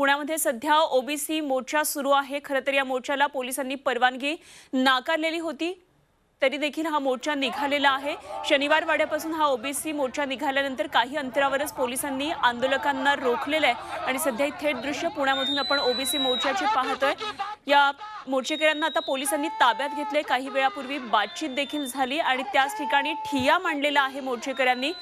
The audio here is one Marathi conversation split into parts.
पुण्यामध्ये सध्या ओबीसी मोर्चा सुरू आहे. खरं तर या मोर्चाला पोलिसांनी परवानगी नाकारलेली होती. तरी देखील हा मोर्चा निघालेला आहे. शनिवार वाड्यापासून हा ओबीसी मोर्चा निघाल्यानंतर काही अंतरावरच पोलिसांनी आंदोलकांना रोखलेलं आहे. आणि सध्या थेट दृश्य पुण्यामधून आपण ओबीसी मोर्चाचे पाहतोय. या मोर्चेकऱ्यांना आता पोलिसांनी ताब्यात घेतले काही वेळापूर्वी बातचीत देखील झाली आणि त्याच ठिकाणी ठिया मांडलेला आहे मोर्चेकऱ्यांनी.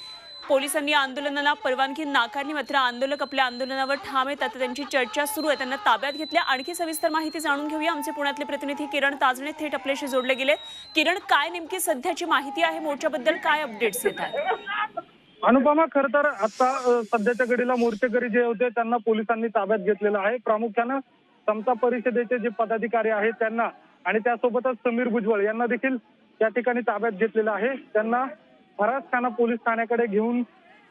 पोलिसांनी आंदोलनाला परवानगी नाकारली. मात्र आंदोलक आपल्या आंदोलनावर ठाम आहेत. आता त्यांची चर्चा सुरू आहे. त्यांना ताब्यात घेतल्या. आणखी सविस्तर माहिती जाणून घेऊया. आमचे पुण्यातले प्रतिनिधी किरण ताजणे थेट आपल्याशी जोडले गेले. किरण काय नेमकी सध्याची माहिती आहे? मोर्चाबद्दल काय अपडेट्स येत आहेत? अनुपमा खर तर आता सध्याच्या घडीला मोर्चेकरी जे होते त्यांना पोलिसांनी ताब्यात घेतलेलं आहे. प्रामुख्यानं समता परिषदेचे जे पदाधिकारी आहेत त्यांना आणि त्यासोबतच समीर भुजबळ यांना देखील या ठिकाणी ताब्यात घेतलेलं आहे. त्यांना फरासखाना पोलीस ठाण्याकडे घेऊन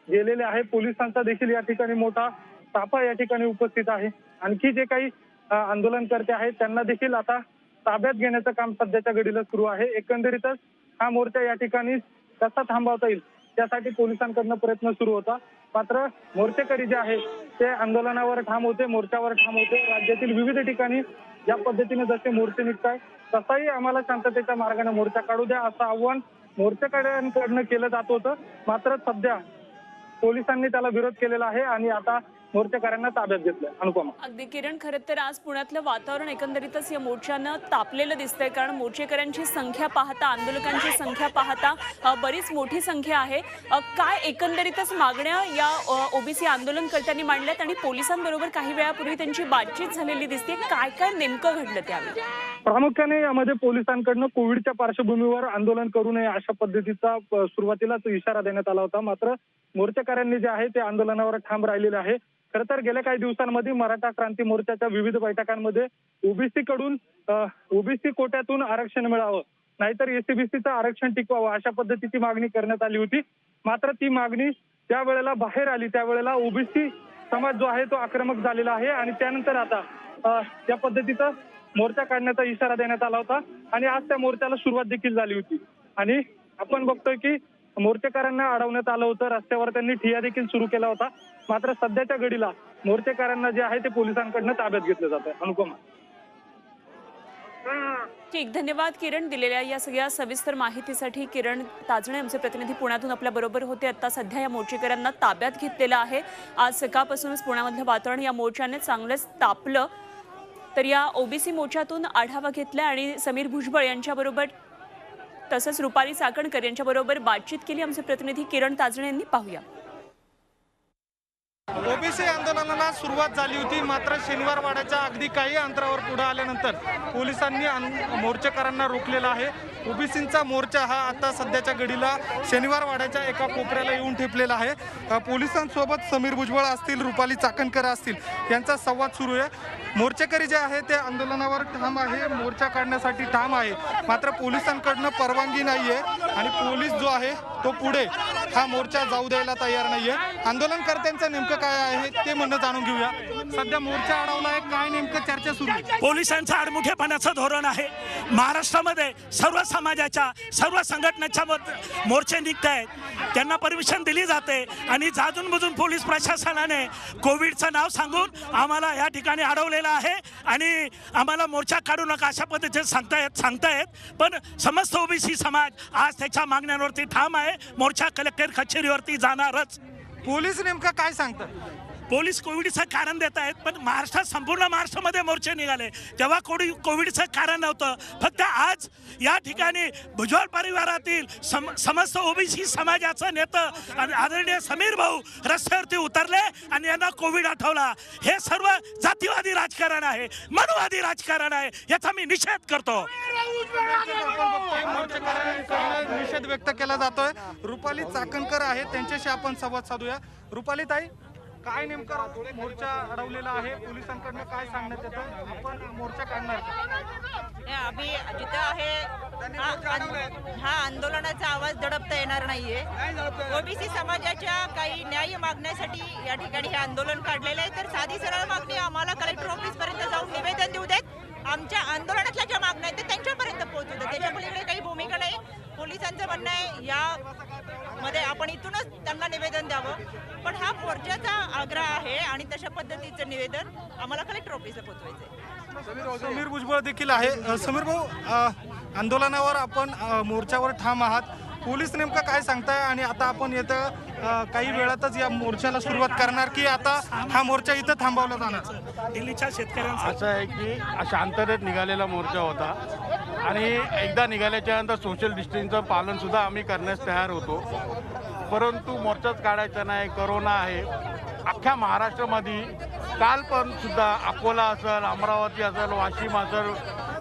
गेलेले आहे. पोलिसांचा देखील या ठिकाणी मोठा ताफा या ठिकाणी उपस्थित आहे. आणखी जे काही आंदोलनकर्ते आहेत त्यांना देखील आता ताब्यात घेण्याचं काम सध्याच्या घडीला सुरू आहे. एकंदरीतच हा मोर्चा या ठिकाणी कसा थांबवता येईल त्यासाठी पोलिसांकडनं प्रयत्न सुरू होता. मात्र मोर्चेकरी जे आहेत ते आंदोलनावर ठाम होते मोर्चावर ठाम होते. राज्यातील विविध ठिकाणी ज्या पद्धतीने जसे मोर्चे निघताय तसाही आम्हाला शांततेच्या मार्गाने मोर्चा काढू द्या असं आव्हान मोर्चेकऱ्यांकडनं केलं जात होतं. मात्र सध्या पोलिसांनी त्याला विरोध केलेला आहे आणि आता मोर्चेकऱ्यांना ताब्यात घेतलंय. अनुपमा. अगदी. किरण खरं तर आज पुण्यातलं वातावरण एकंदरीतच या मोर्चानं तापलेलं दिसतंय. कारण मोर्चेकऱ्यांची संख्या पाहता आंदोलकांची संख्या पाहता बरीच मोठी संख्या आहे. काय एकंदरीतच मागण्या या ओबीसी आंदोलनकर्त्यांनी मांडल्यात आणि पोलिसांबरोबर काही वेळापूर्वी त्यांची बातचीत झालेली दिसते. काय काय नेमकं घडलं त्यावेळी? प्रामुख्याने यामध्ये पोलिसांकडनं कोविडच्या पार्श्वभूमीवर आंदोलन करू नये अशा पद्धतीचा सुरुवातीलाच इशारा देण्यात आला होता. मात्र मोर्चेकऱ्यांनी जे आहे ते आंदोलनावर ठाम राहिलेले आहे. खर तर गेल्या काही दिवसांमध्ये मराठा क्रांती मोर्चाच्या विविध बैठकांमध्ये ओबीसी कडून ओबीसी कोट्यातून आरक्षण मिळावं नाहीतर एसीबीसीचं आरक्षण टिकवावं अशा पद्धतीची मागणी करण्यात आली होती. मात्र ती मागणी ज्या वेळेला बाहेर आली त्यावेळेला ओबीसी समाज जो आहे तो आक्रमक झालेला आहे आणि त्यानंतर आता त्या पद्धतीचा मोर्चा काढण्याचा इशारा देण्यात आला होता आणि आज त्या मोर्चाला सुरुवात देखील झाली होती. आणि आपण बघतोय की मोर्चेकऱ्यांना अडवण्यात आलं होतं. रस्त्यावर त्यांनी ठिया देखील सुरू केला होता. मात्र सध्याच्या घडीला मोर्चेकऱ्यांना जे आहे ते पोलिसांकडनं ताब्यात घेतलं जात आहे अनुपमा. ठीक धन्यवाद किरण दिलेल्या या सगळ्या सविस्तर माहितीसाठी. किरण ताजणे आमचे प्रतिनिधी पुण्यातून आपल्या बरोबर होते. आता सध्या या मोर्चेकऱ्यांना ताब्यात घेतलेलं आहे. आज सकाळपासूनच पुण्यामधलं वातावरण या मोर्चाने चांगलंच तापलं. तर या ओबीसी मोर्चातून आढावा घेतला आणि समीर भुजबळ यांच्याबरोबर तसंच रुपाली चाकणकर यांच्याबरोबर बातचीत केली. आमचे प्रतिनिधी किरण ताजणे यांनी पाहूया. ओबीसी आंदोलनाला सुरुवात झाली होती मात्र शनिवार वाड्याच्या अगदी काही अंतरावर पुढे आल्यानंतर पोलिसांनी मोर्चेकरांना रोखलेला आहे. ओबीसींचा मोर्चा हा आता सध्याच्या घडीला शनिवार वाड्याच्या एका कोपऱ्याला येऊन ठेपलेला आहे. पोलिसांसोबत समीर भुजबळ असतील रुपाली चाकणकर असतील यांचा संवाद सुरू आहे. मोर्चेकरी जे आहे ते आंदोलनावर ठाम आहे मोर्चा काढण्यासाठी ठाम आहे. मात्र पोलिसांकडनं परवानगी नाही आहे आणि पोलीस जो आहे तो पुढे. हा मोर्चा जाऊ द्यायला तयार नाहीये. आंदोलनकर्त्यांचं नेमकं काय आहे ते म्हणणं जाणून घेऊया. सध्या मोर्चा अडवला आहे काय नेमकं चर्चा सुरू पोलिसांचं आडमुठेपणाचं धोरण आहे. महाराष्ट्रामध्ये सर्व समाजाच्या सर्व संघटनेच्या मोर्चे निघत आहेत त्यांना परमिशन दिली जाते आणि जाजून बुजून पोलीस प्रशासनाने कोविडचं नाव सांगून आम्हाला या ठिकाणी अडवलेलं आहे आणि आम्हाला मोर्चा काढू नका अशा पद्धतीने सांगतायत सांगतायत. पण समस्त ओबीसी समाज आज त्याच्या मागण्यांवरती ठाम आहे. मोर्चा कलेक्टर कचेरीवरती जाणारच. पोलीस नेमकं काय सांगतात? पोलीस कोविडचं कारण देत आहेत पण महाराष्ट्रात संपूर्ण महाराष्ट्रामध्ये मोर्चे निघाले. तेव्हा कोणी कोविडचं कारण नव्हतं. फक्त आज या ठिकाणी भुजबळ परिवारातील सम समस्त ओबीसी समाजाचं नेतं आणि आदरणीय समीर भाऊ रस्त्यावरती उतरले आणि यांना कोविड आठवला. हे सर्व जातीवादी राजकारण आहे मनुवादी राजकारण आहे याचा मी निषेध करतो. निषेध व्यक्त केला जातोय. रुपाली चाकणकर आहे त्यांच्याशी आपण संवाद साधूया. रुपाली ताई काय नेमकं मोर्चा अडवलेला आहे? पोलिसांकडनं काय सांगण्यात येतं? आपण मोर्चा काढणार? हे आम्ही जिथं आहे हा आंद- हा आंदोलनाचा आवाज दडपता येणार नाहीये. ओबीसी समाजाच्या काही न्याय मागण्यासाठी या ठिकाणी हे आंदोलन काढलेलं आहे. तर साधी सरळ मागणी आम्हाला कलेक्टर ऑफिस पर्यंत जाऊन निवेदन देऊ देत आमच्या आंदोलनातल्या ज्या मागण्या आहेत त्या त्यांच्यापर्यंत पोहोचू देत. त्याच्या पलीकडे काही भूमिका नाही. पोलिसांचं म्हणणं आहे या मध्ये आपण इथूनच त्यांना निवेदन द्यावं. पण हा मोर्चाचा आग्रह आहे आणि तशा पद्धतीचं निवेदन आम्हाला कलेक्टर ऑफिसला पोहोचवायचं आहे समीर भुजबळ देखील आहे. समीर भाऊ आंदोलनावर आपण मोर्चावर ठाम आहात. पोलीस नेमकं काय सांगताय? आणि आता आपण येत्या अ, काही वेळातच या मोर्चाला सुरुवात करणार की आता हा मोर्चा इथं थांबवला जाणार? दिल्लीच्या शेतकऱ्यांसाठी. असं आहे की शांततेत निघालेला मोर्चा होता. आणि एकदा निघाल्याच्या नंतर सोशल डिस्टन्सचं पालन सुद्धा आम्ही करण्यास तयार होतो. परंतु मोर्चाच काढायचा नाही करोना आहे. अख्ख्या महाराष्ट्रामध्ये काल पण सुद्धा अकोला असेल अमरावती असेल वाशिम असेल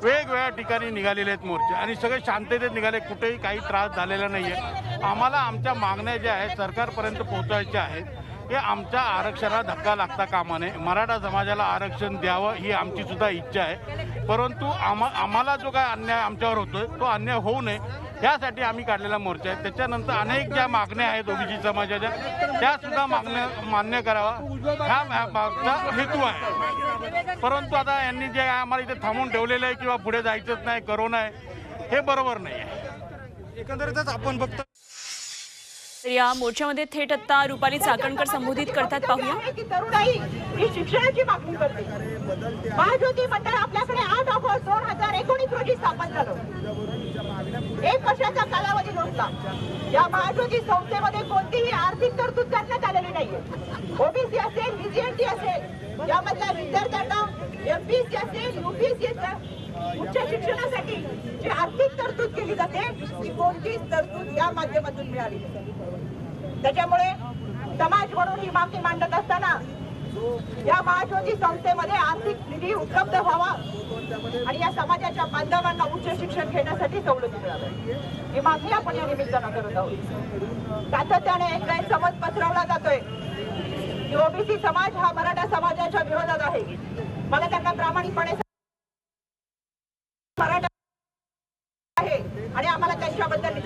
वेगवेगळ्या ठिकाणी निघालेले आहेत मोर्चे. आणि सगळे शांततेत निघाले कुठेही काही त्रास झालेला नाही आहे आम्हाला आमच्या मागण्या ज्या आहेत सरकारपर्यंत पोहोचायच्या आहेत. हे आमच्या आरक्षणाला धक्का लागता कामा नये. मराठा समाजाला आरक्षण द्यावं ही आमची सुद्धा इच्छा आहे. परंतु आम्हा आम्हाला जो काय अन्याय आमच्यावर होतोय तो अन्याय होऊ नये त्यासाठी आम्ही काढलेला मोर्चा आहे. त्याच्यानंतर अनेक ज्या मागण्या आहेत ओबीसी समाजाच्या त्या सुद्धा मागण्या मान्य करावा. हा मागचा हेतू आहे. परंतु आता यांनी जे आम्हाला इथे थांबून ठेवलेलं आहे किंवा पुढे जायचंच नाही करोना आहे हे बरोबर नाही आहे. एकंदरीतच आपण बघतो या मोर्चामध्ये थेट आता रुपाली चाकणकर संबोधित करतात. पाहूया. शिक्षणाची मागणी करते. महाज्योती मंडळ आपल्याकडे आठ ऑगस्ट दोन हजार एकोणीस रोजी स्थापन झालं. एक वर्षाचा कालावधी नव्हता या महाज्योती संस्थेमध्ये कोणतीही आर्थिक तरतूद करण्यात आलेली नाहीये. ओबीसी असेल बीजीएनटी असेल यामधल्या विद्यार्थ्यांना एमपीएससी असेल युपीएससी उच्च शिक्षणासाठी जी आर्थिक तरतूद केली जाते ती कोणतीच तरतूद या माध्यमातून मिळाली? त्याच्यामुळे समाज म्हणून ही मागणी मांडत असताना या महाज्योती संस्थेमध्ये आर्थिक निधी उपलब्ध व्हावा आणि या समाजाच्या बांधवांना उच्च शिक्षण घेण्यासाठी सवलती मिळाव्या ही मागणी आपण या निमित्तानं करत आहोत. सातत्याने एक गैरसमज पसरवला जातोय. की ओबीसी समाज हा मराठा समाजाच्या विरोधात आहे. मला त्यांना प्रामाणिकपणे सांग- मराठा आहे. आणि आम्हाला त्यांच्याबद्दल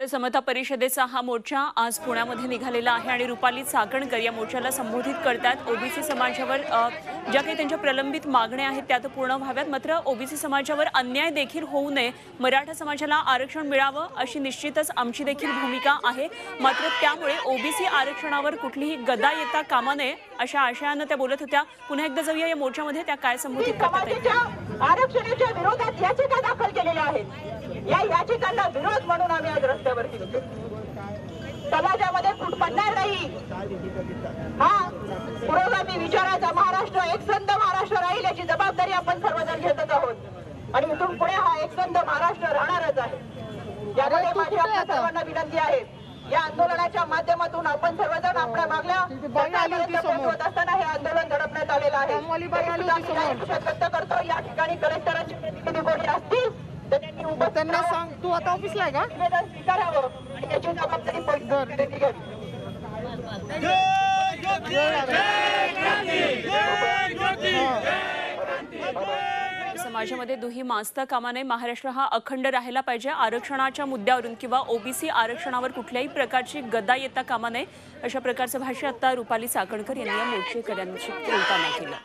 तर समता परिषदेचा हा मोर्चा आज पुण्यामध्ये निघालेला आहे आणि रुपाली चाकणकर या मोर्चाला संबोधित करतात. ओबीसी समाजावर ज्या काही त्यांच्या प्रलंबित मागण्या आहेत त्या तर पूर्ण व्हाव्यात. मात्र ओबीसी समाजावर अन्याय देखील होऊ नये. मराठा समाजाला आरक्षण मिळावं अशी निश्चितच आमची देखील भूमिका आहे. मात्र त्यामुळे ओबीसी आरक्षणावर कुठलीही गदा येता कामा नये अशा आशयानं त्या बोलत होत्या. पुन्हा एकदा जाऊया या मोर्चामध्ये त्या काय संबोधित करतात आरक्षणाच्या विरोधात याचिका दाखल केलेल्या आहेत. या याचिकांना विरोध म्हणून आम्ही आज रस्त्यावरती होतो. समाजामध्ये फूट पडणार नाही. हा पुरोगामी विचाराचा महाराष्ट्र एकसंध महाराष्ट्र राहील याची जबाबदारी आपण सर्वजण घेतच आहोत. आणि इथून पुढे हा एकसंध महाराष्ट्र राहणारच आहे. यामध्ये माझी आपल्या सर्वांना विनंती आहे. या आंदोलनाच्या माध्यमातून आपण सर्वजण आपल्या सरकारपर्यंत पोहोचवत असताना हे आंदोलन दडपण्यात आलेलं आहे. व्यक्त करतो. या ठिकाणी कलेक्टरांचे प्रतिनिधी कोणी असतील. तर त्यांनी त्यांना सांग. तू आता ऑफिसला आहे का? स्वीकारावं. याची जबाबदारी समाजामध्ये दुही माजता कामा नये. महाराष्ट्र हा अखंड राहायला पाहिजे. आरक्षणाच्या मुद्द्यावरून किंवा ओबीसी आरक्षणावर कुठल्याही प्रकारची गदा येता कामा नये. अशा प्रकारचं भाष्य आता रुपाली चाकणकर यांनी या मोर्चेकऱ्यांशी बोलताना केलं.